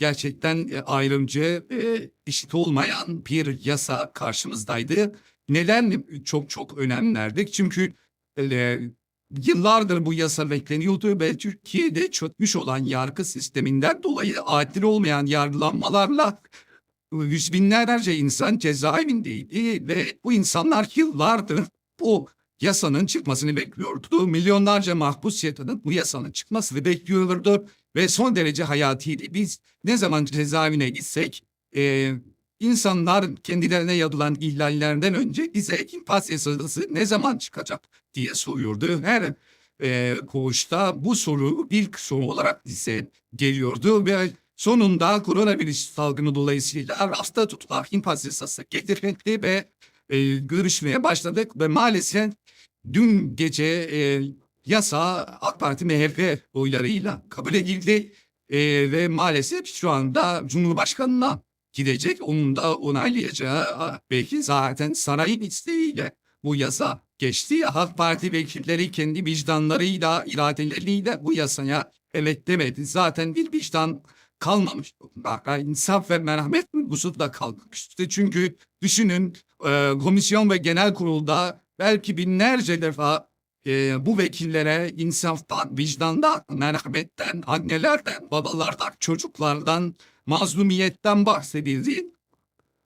gerçekten e, ayrımcı, e, eşit olmayan bir yasa karşımızdaydı. Neden çok çok önemlerdi? Çünkü e, yıllardır bu yasa bekleniyordu ve Türkiye'de çökmüş olan yargı sisteminden dolayı adil olmayan yargılanmalarla yüz binlerce insan cezaevindeydi ve bu insanlar yıllardır bu yasanın çıkmasını bekliyordu. Milyonlarca mahpus yatanın bu yasanın çıkmasını bekliyordu ve son derece hayatiydi. Biz ne zaman cezaevine gitsek e, insanlar kendilerine yapılan ihlallerden önce bize infaz yasası ne zaman çıkacak diye soruyordu. Her e, koğuşta bu soru ilk soru olarak bize geliyordu ve sonunda koronavirüs salgını dolayısıyla rafta tutulan infaz yasası getirildi ve e, görüşmeye başladık ve maalesef dün gece e, yasa AK Parti MHP oylarıyla kabul edildi E, ve maalesef şu anda Cumhurbaşkanı'na gidecek. Onun da onaylayacağı belki zaten sarayın isteğiyle bu yasa geçti. AK Parti vekilleri kendi vicdanlarıyla, iradeleriyle bu yasaya evet demedi. Zaten bir vicdan kalmamış. Bak, insaf ve merhamet duygusu da kalmamıştı. Çünkü düşünün e, komisyon ve genel kurulda belki binlerce defa e, bu vekillere insaftan, vicdandan, merhametten, annelerden, babalardan, çocuklardan, mazlumiyetten bahsedildi.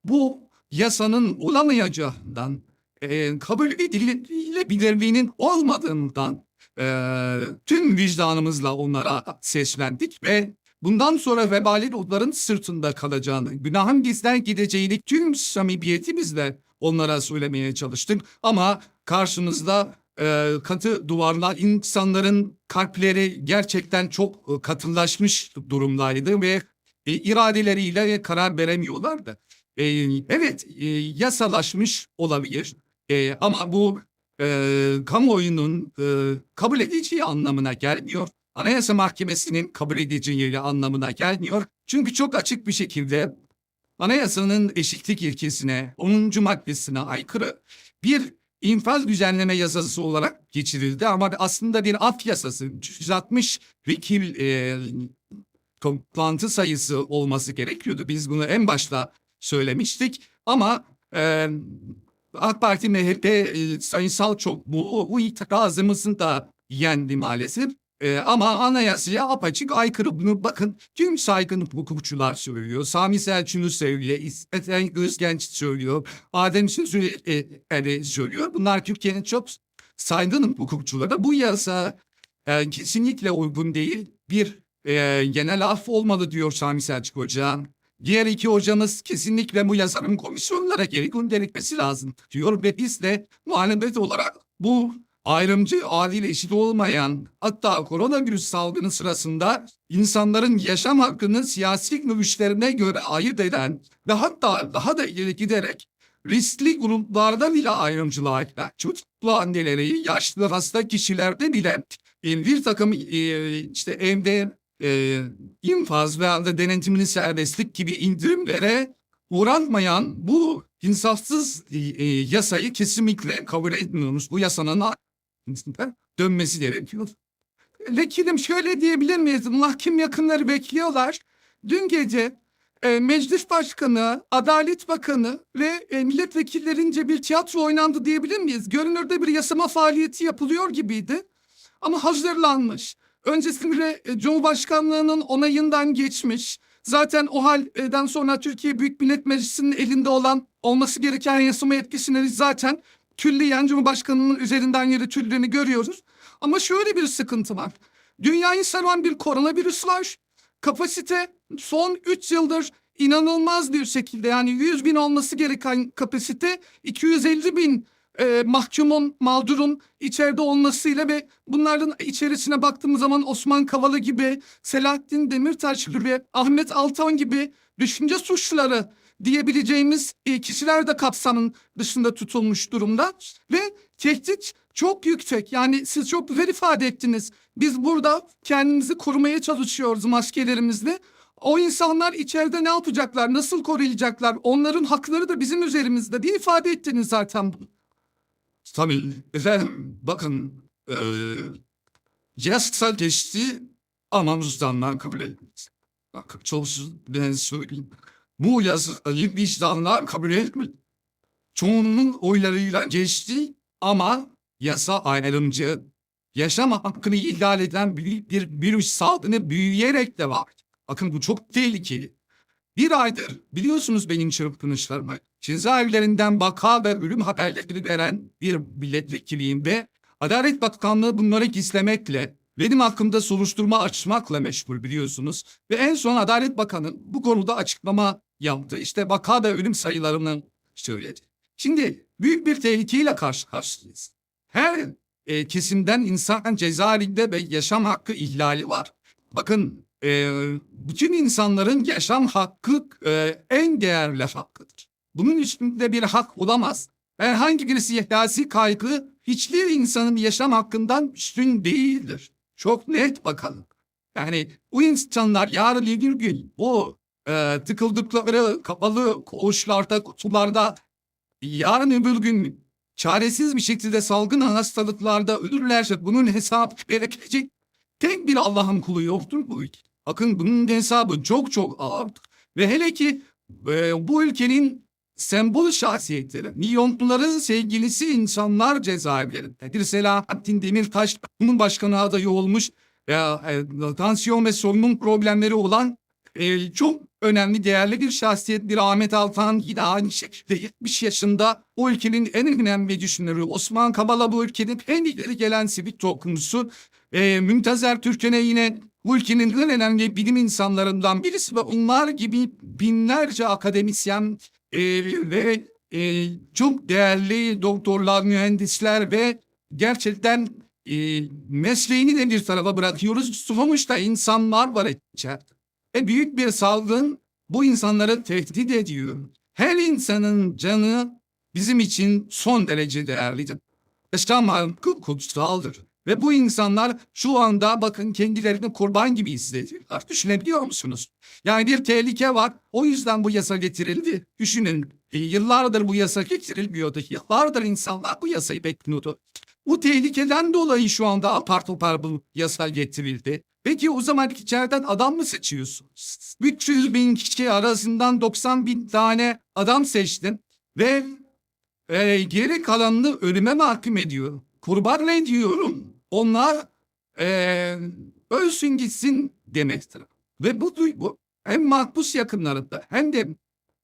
Bu yasanın olamayacağından, e, kabul edilebilirliğinin olmadığından e, tüm vicdanımızla onlara seslendik ve bundan sonra vebali onların sırtında kalacağını, günahın bizden gideceğini tüm samimiyetimizle onlara söylemeye çalıştık. Ama karşımızda e, katı duvarlar insanların kalpleri gerçekten çok e, katılaşmış durumdaydı ve e, iradeleriyle karar veremiyorlardı. E, evet e, yasalaşmış olabilir E, ama bu e, kamuoyunun e, kabul edeceği anlamına gelmiyor. Anayasa Mahkemesi'nin kabul edeceği anlamına gelmiyor. Çünkü çok açık bir şekilde anayasanın eşitlik ilkesine, 10. maddesine aykırı bir infaz düzenleme yasası olarak geçirildi ama aslında bir af yasası 160 vekil e, toplantı sayısı olması gerekiyordu. Biz bunu en başta söylemiştik ama e, AK Parti MHP e, sayısal çok bu, bu itirazımızın da yendi maalesef. E, ama anayasaya apaçık aykırı bunu bakın tüm saygın hukukçular söylüyor. Sami Selçuklu söylüyor, İsmet Özgenç söylüyor, Adem Sözü e, e, söylüyor. Bunlar Türkiye'nin çok saygın hukukçuları. Bu yasa e, kesinlikle uygun değil. Bir e, genel af olmalı diyor Sami Selçuk Hoca. Diğer iki hocamız kesinlikle bu yasanın komisyonlara geri gönderilmesi lazım diyor ve biz de muhalefet olarak bu ayrımcı, adil, eşit olmayan hatta koronavirüs salgını sırasında insanların yaşam hakkını siyasi görüşlerine göre ayırt eden ve hatta daha da ileri giderek riskli gruplarda bile ayrımcılığa eden çocuklu anneleri, yaşlı hasta kişilerde bile e, bir takım e, işte evde e, infaz veya da denetimli serbestlik gibi indirimlere uğratmayan bu insafsız e, yasayı kesinlikle kabul etmiyoruz. Bu yasanın dönmesi gerekiyor. Vekilim şöyle diyebilir miyiz? Mahkum yakınları bekliyorlar. Dün gece e, Meclis Başkanı, Adalet Bakanı ve e, milletvekillerince bir tiyatro oynandı diyebilir miyiz? Görünürde bir yasama faaliyeti yapılıyor gibiydi. Ama hazırlanmış. Öncesinde e, Cumhurbaşkanlığının onayından geçmiş. Zaten o halden sonra Türkiye Büyük Millet Meclisi'nin elinde olan olması gereken yasama etkisini zaten külliyen Cumhurbaşkanı'nın üzerinden yürütüldüğünü görüyoruz. Ama şöyle bir sıkıntı var. Dünyayı saran bir koronavirüs var. Kapasite son 3 yıldır inanılmaz bir şekilde yani 100 bin olması gereken kapasite 250 bin e, mahkumun, mağdurun içeride olmasıyla ve bunların içerisine baktığımız zaman Osman Kavala gibi, Selahattin Demirtaş gibi, Ahmet Altan gibi düşünce suçları diyebileceğimiz e, kişiler de kapsamın dışında tutulmuş durumda ve tehdit çok yüksek. Yani siz çok güzel ifade ettiniz. Biz burada kendimizi korumaya çalışıyoruz maskelerimizle. O insanlar içeride ne yapacaklar, nasıl koruyacaklar, onların hakları da bizim üzerimizde diye ifade ettiniz zaten bunu. Tabii efendim bakın e, yasa geçti ama muzdanlar kabul edilmez. Bakın çok ben söyleyeyim. Bu yasayı vicdanlar kabul etmedi. Çoğunun oylarıyla geçti ama yasa ayrımcı, yaşam hakkını ihlal eden büyük bir virüs salgını büyüyerek de var. Bakın bu çok tehlikeli. Bir aydır biliyorsunuz benim çırpınışlarımı. Cezaevlerinden vaka ve ölüm haberleri veren bir milletvekiliyim ve Adalet Bakanlığı bunları gizlemekle, benim hakkımda soruşturma açmakla meşgul biliyorsunuz. Ve en son Adalet Bakanı bu konuda açıklama yaptı. İşte vaka ve ölüm sayılarını söyledi. Şimdi büyük bir tehlikeyle karşı karşıyayız. Her e, kesimden insan cezaevinde ve yaşam hakkı ihlali var. Bakın e, bütün insanların yaşam hakkı e, en değerli hakkıdır. Bunun üstünde bir hak olamaz. Herhangi bir siyasi kaygı hiçbir insanın yaşam hakkından üstün değildir. Çok net bakalım. Yani bu insanlar yarın bir gün bu e, tıkıldıkları kapalı koğuşlarda, kutularda yarın öbür gün çaresiz bir şekilde salgın hastalıklarda ölürlerse bunun hesabı verebilecek tek bir Allah'ın kulu yoktur bu ülke. Bakın bunun hesabı çok çok ağırdır. Ve hele ki e, bu ülkenin sembol şahsiyetleri, milyonların sevgilisi insanlar cezaevlerinde. Selahattin Demirtaş bunun başkanı adayı olmuş. Ya, e, tansiyon ve solunum problemleri olan e, çok önemli, değerli bir şahsiyet bir Ahmet Altan yine aynı şekilde 70 yaşında o ülkenin en önemli düşünürü Osman Kavala bu ülkenin en ileri gelen sivil toplumcusu e, Müntazer Türkene yine bu ülkenin en önemli bilim insanlarından birisi ve onlar gibi binlerce akademisyen e, ve e, çok değerli doktorlar, mühendisler ve gerçekten e, mesleğini de bir tarafa bırakıyoruz. Sonuçta insanlar var içeride. Ve büyük bir salgın bu insanları tehdit ediyor. Her insanın canı bizim için son derece değerlidir. Yaşam hakkı kutsaldır. Ve bu insanlar şu anda bakın kendilerini kurban gibi hissediyorlar. Düşünebiliyor musunuz? Yani bir tehlike var. O yüzden bu yasa getirildi. Düşünün e, yıllardır bu yasa getirilmiyordu. Yıllardır insanlar bu yasayı bekliyordu. Bu tehlikeden dolayı şu anda apar topar bu yasa getirildi. Peki o zaman içeriden adam mı seçiyorsunuz? 300 bin kişi arasından 90 bin tane adam seçtin ve e, geri kalanını ölüme mahkum ediyor. Kurban ediyorum. Onlar e, ölsün gitsin demektir. Ve bu duygu hem mahpus yakınlarında hem de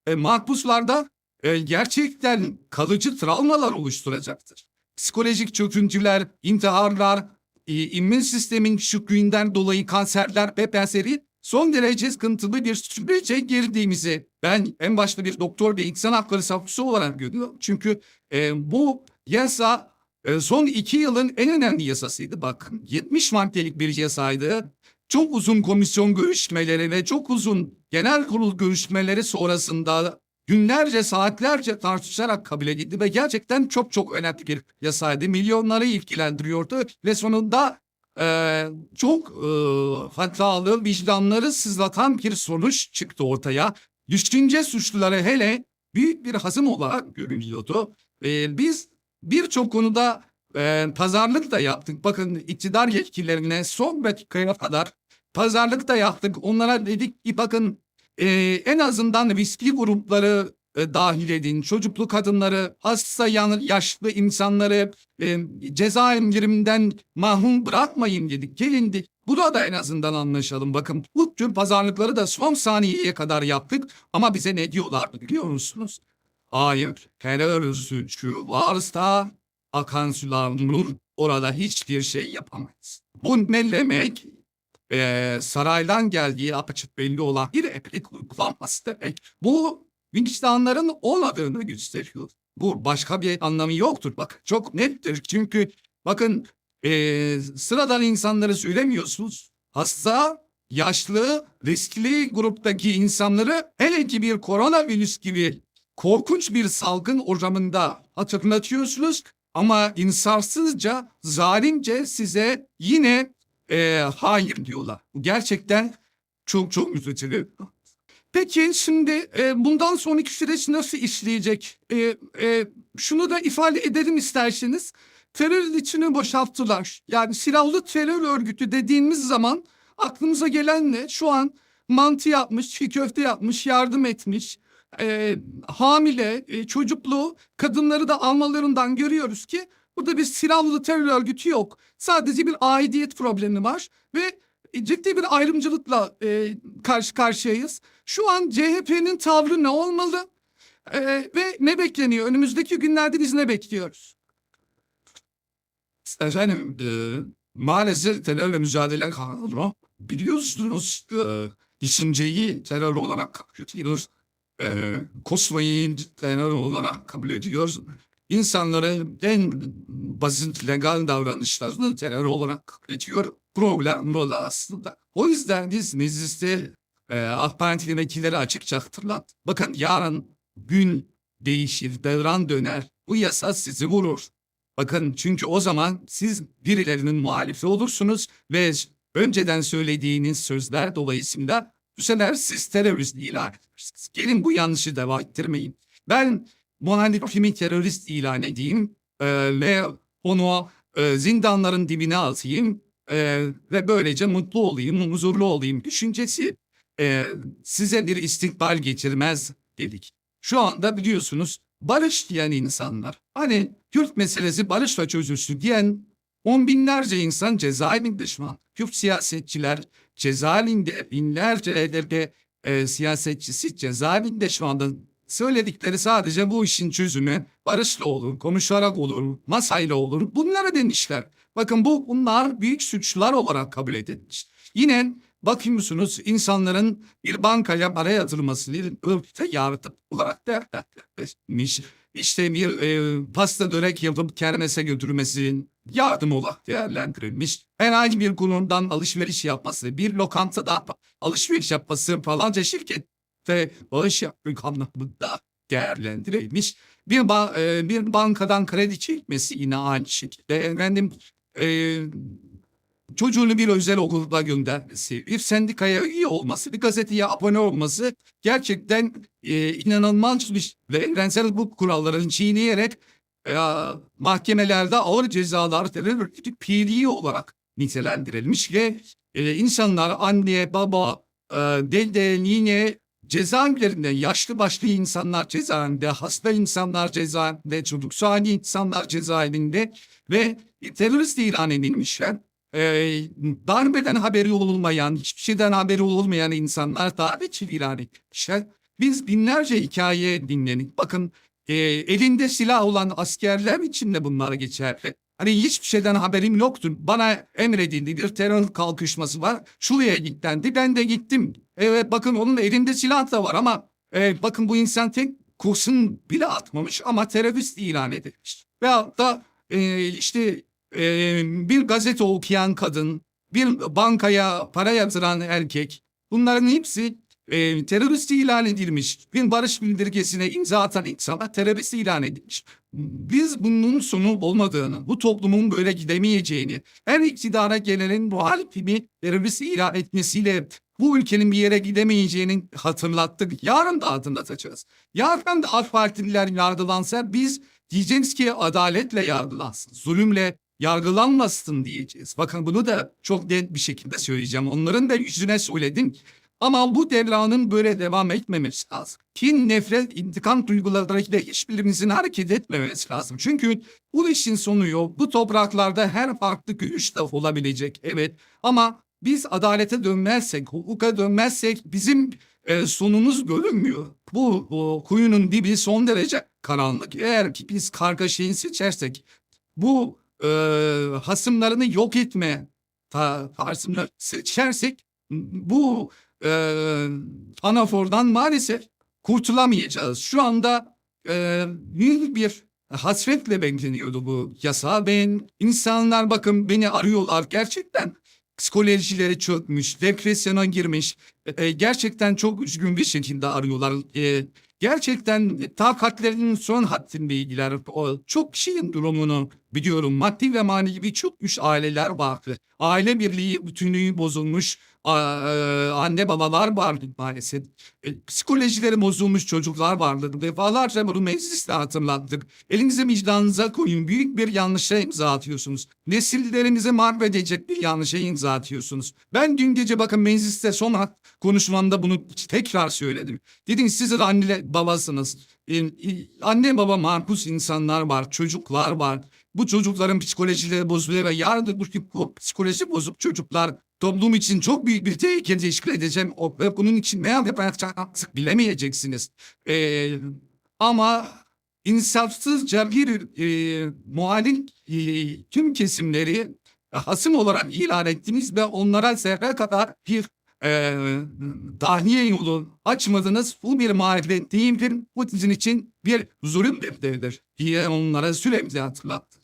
e, mahpuslarda e, gerçekten kalıcı travmalar oluşturacaktır. Psikolojik çöküntüler, intiharlar, e, immün sistemin düşüklüğünden dolayı kanserler ve benzeri son derece sıkıntılı bir sürece girdiğimizi ben en başta bir doktor ve insan hakları savunucusu olarak görüyorum. Çünkü e, bu yasa e, son iki yılın en önemli yasasıydı. Bak 70 maddelik bir yasaydı. Çok uzun komisyon görüşmeleri ve çok uzun genel kurul görüşmeleri sonrasında günlerce saatlerce tartışarak kabul edildi ve gerçekten çok çok önemli bir yasaydı. Milyonları ilgilendiriyordu ve sonunda e, çok e, hatalı vicdanları sızlatan bir sonuç çıktı ortaya. Düşünce suçluları hele büyük bir hazım olarak görülüyordu. E, biz birçok konuda e, pazarlık da yaptık. Bakın iktidar yetkililerine son dakikaya kadar pazarlık da yaptık. Onlara dedik ki bakın e, en azından riskli grupları e, dahil edin. Çocuklu kadınları, hasta yaşlı insanları e, ceza indiriminden mahrum bırakmayın dedik. Gelindi. Burada en azından anlaşalım. Bakın bu tür pazarlıkları da son saniyeye kadar yaptık. Ama bize ne diyorlardı biliyor musunuz? Hayır, terör suçu varsa akan nur, orada hiçbir şey yapamayız. Bu ne demek? Ee, saraydan geldiği apaçık belli olan bir replik uygulanması demek. Bu vicdanların olmadığını gösteriyor. Bu başka bir anlamı yoktur. Bak çok nettir. Çünkü bakın ee, sıradan insanları söylemiyorsunuz. Hasta, yaşlı, riskli gruptaki insanları hele ki bir koronavirüs gibi korkunç bir salgın ortamında hatırlatıyorsunuz ama insafsızca, zalimce size yine e, hayır diyorlar. Gerçekten çok çok üzücü. Peki şimdi e, bundan sonraki süreç nasıl işleyecek? E, e, şunu da ifade edelim isterseniz. Terör içini boşalttılar. Yani silahlı terör örgütü dediğimiz zaman aklımıza gelen ne? Şu an mantı yapmış, çiğ köfte yapmış, yardım etmiş. Ee, hamile, e, çocuklu kadınları da almalarından görüyoruz ki burada bir silahlı terör örgütü yok. Sadece bir aidiyet problemi var ve ciddi bir ayrımcılıkla e, karşı karşıyayız. Şu an CHP'nin tavrı ne olmalı? Ee, ve ne bekleniyor? Önümüzdeki günlerde biz ne bekliyoruz? Efendim, e, maalesef terörle mücadele kanunu biliyorsunuz e, düşünceyi terör olarak kabul ediyoruz. E, kusmayı terör olarak kabul ediyoruz. İnsanları en basit legal davranışlarını terör olarak ediyor. Problem bu da aslında. O yüzden biz mecliste e, AK Partili vekilleri açıkça hatırlat. Bakın yarın gün değişir, devran döner. Bu yasa sizi vurur. Bakın çünkü o zaman siz birilerinin muhalifi olursunuz ve önceden söylediğiniz sözler dolayısıyla bu sefer siz terörist ilan edersiniz. Gelin bu yanlışı devam ettirmeyin. Ben muhalifimi terörist ilan edeyim e, ve onu e, zindanların dibine atayım e, ve böylece mutlu olayım, huzurlu olayım düşüncesi e, size bir istikbal getirmez dedik. Şu anda biliyorsunuz barış diyen insanlar, hani Kürt meselesi barışla çözülsün diyen on binlerce insan cezaevinde şu an. Kürt siyasetçiler cezaevinde binlerce elde e, siyasetçisi cezaevinde şu anda söyledikleri sadece bu işin çözümü barışla olur, konuşarak olur, masayla olur. Bunlara demişler. Bakın bu bunlar büyük suçlar olarak kabul edilmiş. Yine bakıyorsunuz insanların bir bankaya para yatırması bir örgüte yardım olarak değerlendirilmiş. İşte bir e, pasta dönek yapıp kermese götürmesi yardım olarak değerlendirilmiş. Herhangi bir kurumdan alışveriş yapması, bir lokantada alışveriş yapması falanca şirkette bağış yapmak anlamında değerlendirilmiş. Bir, ba e, bir bankadan kredi çekmesi yine aynı şekilde. Efendim e, çocuğunu bir özel okulda göndermesi, bir sendikaya üye olması, bir gazeteye abone olması gerçekten e, inanılmaz bir ve evrensel hukuk kurallarını çiğneyerek e, mahkemelerde ağır cezalar terör örgütü fiili olarak nitelendirilmiş ve e, insanlar anne, baba, e, dede, nine cezaevlerinde yaşlı başlı insanlar cezaevinde, hasta insanlar cezaevinde, çocuk sani insanlar cezaevinde ve terörist ilan edilmişler e, darbeden haberi olmayan, hiçbir şeyden haberi olmayan insanlar darbeci ilan etmişler. Biz binlerce hikaye dinledik. Bakın e, elinde silah olan askerler için de bunlar geçerli. Hani hiçbir şeyden haberim yoktu. Bana emredildi bir terör kalkışması var. Şuraya git dendi. Ben de gittim. Evet bakın onun elinde silah da var ama e, bakın bu insan tek kurşun bile atmamış ama terörist ilan edilmiş. Veyahut da e, işte e, bir gazete okuyan kadın, bir bankaya para yatıran erkek bunların hepsi e, terörist ilan edilmiş. Bir barış bildirgesine imza atan insana terörist ilan edilmiş. Biz bunun sonu olmadığını, bu toplumun böyle gidemeyeceğini, her iktidara gelenin muhalifini terörist ilan etmesiyle bu ülkenin bir yere gidemeyeceğini hatırlattık. Yarın da hatırlatacağız. Yarın da AK Partililer yargılansa biz diyeceğiz ki adaletle yargılansın. Zulümle yargılanmasın diyeceğiz. Bakın bunu da çok net bir şekilde söyleyeceğim. Onların da yüzüne söyledim. Ama bu devranın böyle devam etmemesi lazım. Kin, nefret, intikam duygularıyla hiçbirimizin hareket etmemesi lazım. Çünkü bu işin sonu yok. Bu topraklarda her farklı görüş de olabilecek. Evet ama biz adalete dönmezsek, hukuka dönmezsek bizim e, sonumuz görünmüyor. Bu, bu kuyunun dibi son derece karanlık. Eğer ki biz kargaşayı seçersek bu e, hasımlarını yok etme ta, tarzını seçersek bu e, anafordan maalesef kurtulamayacağız. Şu anda e, büyük bir hasretle bekleniyordu bu yasa. Ben insanlar bakın beni arıyorlar gerçekten psikolojileri çökmüş, depresyona girmiş. E, gerçekten çok üzgün bir şekilde arıyorlar. E, gerçekten takatlerinin son haddindeler. O çok kişinin durumunu biliyorum. Maddi ve manevi çok güç aileler vardı. Aile birliği bütünlüğü bozulmuş. A- anne babalar var maalesef. E, psikolojileri bozulmuş çocuklar vardır. Defalarca bunu mecliste hatırlattık. Elinizi vicdanınıza koyun. Büyük bir yanlışa imza atıyorsunuz. Nesillerinizi mahvedecek bir yanlışa imza atıyorsunuz. Ben dün gece bakın mecliste son konuşmamda bunu tekrar söyledim. Dedim siz de anne babasınız. E, e, anne baba markus insanlar var, çocuklar var. Bu çocukların psikolojileri bozuluyor ve yarın bu, bu psikoloji bozuk çocuklar toplum için çok büyük bir tehlike teşkil edeceğim. O, ve bunun için ne yapacağını artık bilemeyeceksiniz. Ee, ama insafsızca bir e, muhalif e, tüm kesimleri hasım olarak ilan ettiniz ve onlara zerre kadar bir e, tahliye yolu açmadınız. Bu bir marifet değildir. Bu sizin için bir zulüm defteridir diye onlara sürekli hatırlattık.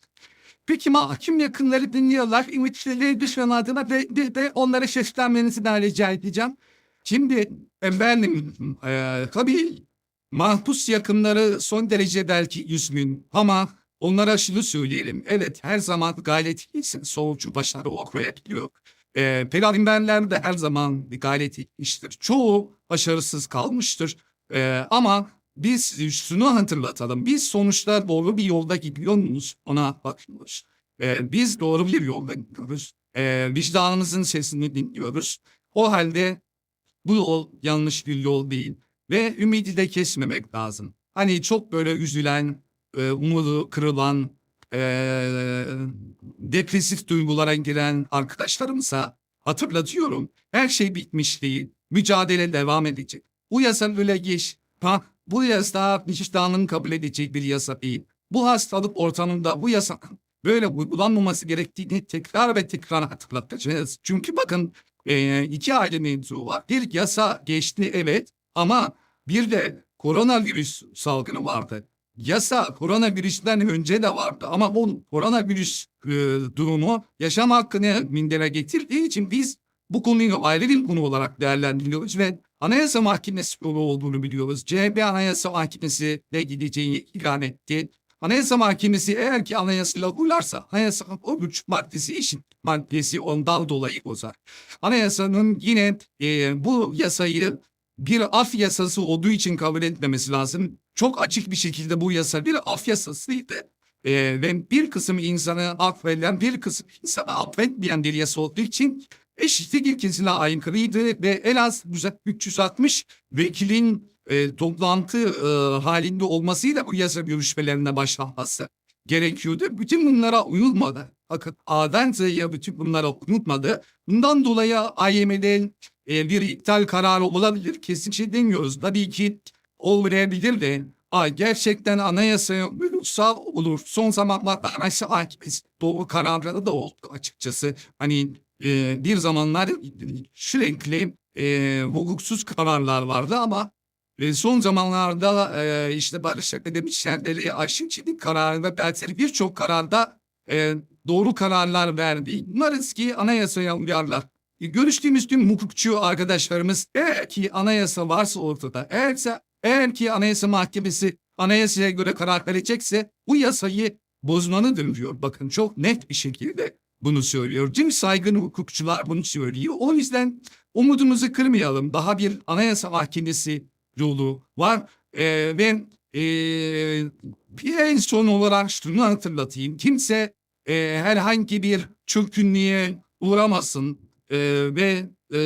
Peki mahkum yakınları dinliyorlar. Ümitleri düşman adına ve bir de onlara seslenmenizi de rica edeceğim. Şimdi efendim e, tabii mahpus yakınları son derece belki üzgün ama onlara şunu söyleyelim. Evet her zaman gayret etsin. Soğucu başarı okuyabiliyor. E, peygamberler de her zaman bir gayret etmiştir. Çoğu başarısız kalmıştır. E, ama biz şunu hatırlatalım. Biz sonuçta doğru bir yolda gidiyor muyuz? Ona bakıyoruz. Ee, biz doğru bir yolda gidiyoruz. Ee, vicdanımızın sesini dinliyoruz. O halde bu yol yanlış bir yol değil. Ve ümidi de kesmemek lazım. Hani çok böyle üzülen, e, umudu kırılan, e, depresif duygulara giren arkadaşlarımıza hatırlatıyorum. Her şey bitmiş değil. Mücadele devam edecek. Bu yasa geç. Ha, bu yasa vicdanın kabul edecek bir yasa değil. Bu hastalık ortamında bu yasa böyle uygulanmaması gerektiğini tekrar ve tekrar hatırlatacağız. Çünkü bakın iki ayrı mevzu var. Bir yasa geçti evet ama bir de koronavirüs salgını vardı. Yasa koronavirüsten önce de vardı ama bu koronavirüs e, durumu yaşam hakkını mindere getirdiği için biz bu konuyu ayrı bir konu olarak değerlendiriyoruz ve Anayasa Mahkemesi yolu olduğunu biliyoruz. CHP Anayasa Mahkemesi de gideceğini ilan etti. Anayasa Mahkemesi eğer ki anayasayla uyarsa anayasanın o üç maddesi işin maddesi ondan dolayı bozar. Anayasanın yine e, bu yasayı bir af yasası olduğu için kabul etmemesi lazım. Çok açık bir şekilde bu yasa bir af yasasıydı. E, ve bir kısım insanı affedilen bir kısım insanı affetmeyen bir yasa olduğu için eşitlik ilkesine aykırıydı ve en az 360 vekilin e, toplantı e, halinde olmasıyla bu yasa görüşmelerine başlanması gerekiyordu. Bütün bunlara uyulmadı. Bakın A'dan Z'ye bütün bunlara uyulmadı. Bundan dolayı AYM'den e, bir iptal kararı olabilir. Kesin şey demiyoruz. Tabii ki olmayabilir de Aa, gerçekten anayasaya ulusal olur. Son zamanlarda anayasa hakimiyeti doğru kararları da oldu açıkçası. Hani e, bir zamanlar sürekli e, hukuksuz kararlar vardı ama ve son zamanlarda e, işte Barış Akademisyenleri aşırıcılık kararı ve benzeri birçok kararda e, doğru kararlar verdi. Umarız ki anayasaya uyarlar. E, görüştüğümüz tüm hukukçu arkadaşlarımız eğer ki anayasa varsa ortada, eğerse, eğer ki anayasa mahkemesi anayasaya göre karar verecekse bu yasayı bozmanıdır diyor. Bakın çok net bir şekilde bunu söylüyor. Tüm saygın hukukçular bunu söylüyor. O yüzden umudumuzu kırmayalım. Daha bir anayasa mahkemesi yolu var. Ee, ve e, en son olarak şunu hatırlatayım. Kimse e, herhangi bir çökünlüğe uğramasın e, ve e,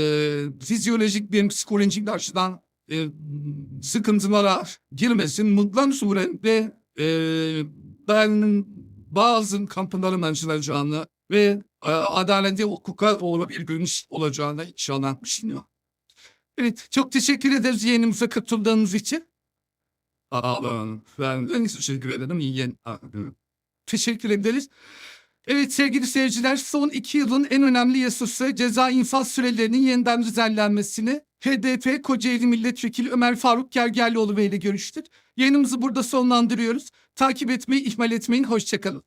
fizyolojik bir psikolojik açıdan e, sıkıntılara girmesin. Mutlan surette e, ben bazı kampların açılacağını ve e, adaleti hukuka bir gün olacağını inşallah düşünüyorum. Evet, çok teşekkür ederiz yayınımıza katıldığınız için. Aa, ben, ben teşekkür ederim. Teşekkür ederiz. Evet sevgili seyirciler son iki yılın en önemli yasası ceza infaz sürelerinin yeniden düzenlenmesini HDP Kocaeli Milletvekili Ömer Faruk Gergerlioğlu Bey ile görüştük. Yayınımızı burada sonlandırıyoruz. Takip etmeyi ihmal etmeyin. Hoşçakalın.